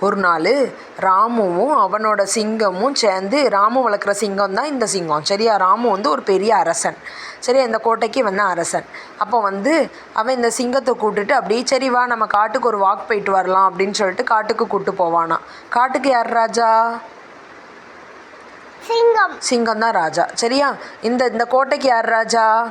ஒரு நாள் ராமுவும் அவனோட சிங்கமும் சேர்ந்து ராமு வளர்க்குற சிங்கம் தான் இந்த சிங்கம். சரியா? ராமு வந்து ஒரு பெரிய அரசன். சரியா? இந்த கோட்டைக்கு வந்த அரசன். அப்போ வந்து அவன் இந்த சிங்கத்தை கூப்பிட்டுட்டு அப்படியே சரி வா நம்ம காட்டுக்கு ஒரு வாக் போயிட்டு வரலாம் அப்படின்னு சொல்லிட்டு காட்டுக்கு கூப்பிட்டு போவானா. காட்டுக்கு யார் ராஜா? சிங்கம். சிங்கம் தான் ராஜா. சரியா? இந்த இந்த கோட்டைக்கு யார் ராஜா?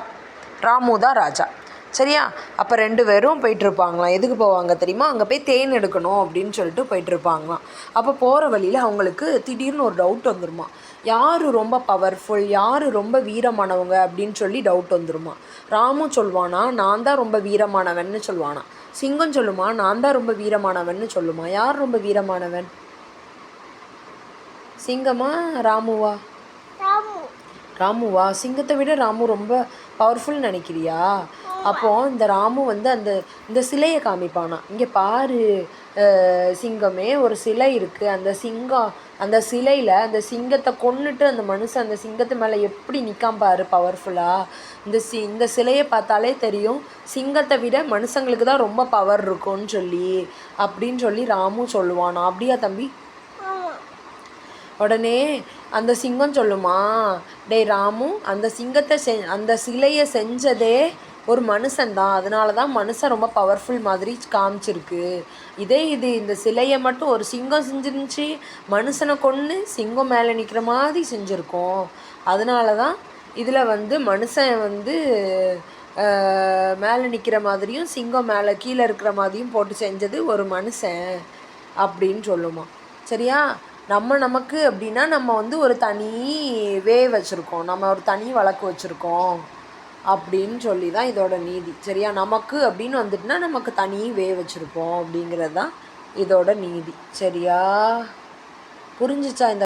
ராமு தான் ராஜா. சரியா? அப்போ ரெண்டு பேரும் போயிட்டுருப்பாங்களாம். எதுக்கு போவாங்க தெரியுமா? அங்கே போய் தேன் எடுக்கணும் அப்படின்னு சொல்லிட்டு போயிட்டுருப்பாங்களாம். அப்போ போகிற வழியில் அவங்களுக்கு திடீர்னு ஒரு டவுட் வந்துருமா? யார் ரொம்ப பவர்ஃபுல் யார் ரொம்ப வீரமானவங்க அப்படின்னு சொல்லி டவுட் வந்துருமா? ராமு சொல்வானா நான் தான் ரொம்ப வீரமானவன்னு சொல்வானா? சிங்கம் சொல்லுமா நான் தான் ரொம்ப வீரமானவன்னு சொல்லுமா? யார் ரொம்ப வீரமானவன்? சிங்கமா ராமுவா? ராமுவா சிங்கத்தை விட ராமு ரொம்ப பவர்ஃபுல் நினைக்கிறியா? அப்போ இந்த ராமு வந்து அந்த இந்த சிலையை காமிப்பானா? இங்கே பாரு சிங்கமே ஒரு சிலை இருக்குது அந்த சிங்கம் அந்த சிலையில் அந்த சிங்கத்தை கொன்னுட்டு அந்த மனுஷன் அந்த சிங்கத்து மேலே எப்படி நிற்காம பாரு பவர்ஃபுல்லாக இந்த சி இந்த சிலையை பார்த்தாலே தெரியும் சிங்கத்தை விட மனுஷங்களுக்கு தான் ரொம்ப பவர் இருக்கும்னு சொல்லி அப்படின்னு சொல்லி ராமு சொல்லுவானா? அப்படியா தம்பி? உடனே அந்த சிங்கம் சொல்லுமா டேய் ராமு அந்த சிங்கத்தை செ அந்த சிலையை செஞ்சதே ஒரு மனுஷன் தான் அதனால தான் மனுஷன் ரொம்ப பவர்ஃபுல் மாதிரி காமிச்சிருக்கு. இதே இது இந்த சிலையை மட்டும் ஒரு சிங்கம் செஞ்சிருந்துச்சு மனுஷனை கொன்று சிங்கம் மேலே நிற்கிற மாதிரி செஞ்சுருக்கோம். அதனால தான் இதில் வந்து மனுஷன் வந்து மேலே நிற்கிற மாதிரியும் சிங்கம் மேலே கீழே இருக்கிற மாதிரியும் போட்டு செஞ்சது ஒரு மனுஷன் அப்படின்னு சொல்லுமா. சரியா? நம்ம நமக்கு அப்படின்னா நம்ம வந்து ஒரு தனி வே வச்சுருக்கோம். நம்ம ஒரு தனி வழக்கு வச்சுருக்கோம் அப்படின்னு சொல்லி தான் இதோட நீதி. சரியா? நமக்கு அப்படின்னு வந்துட்டுனா நமக்கு தனி வே வச்சுருப்போம் அப்படிங்கிறது தான் இதோட நீதி. சரியா? புரிஞ்சிச்சா இந்த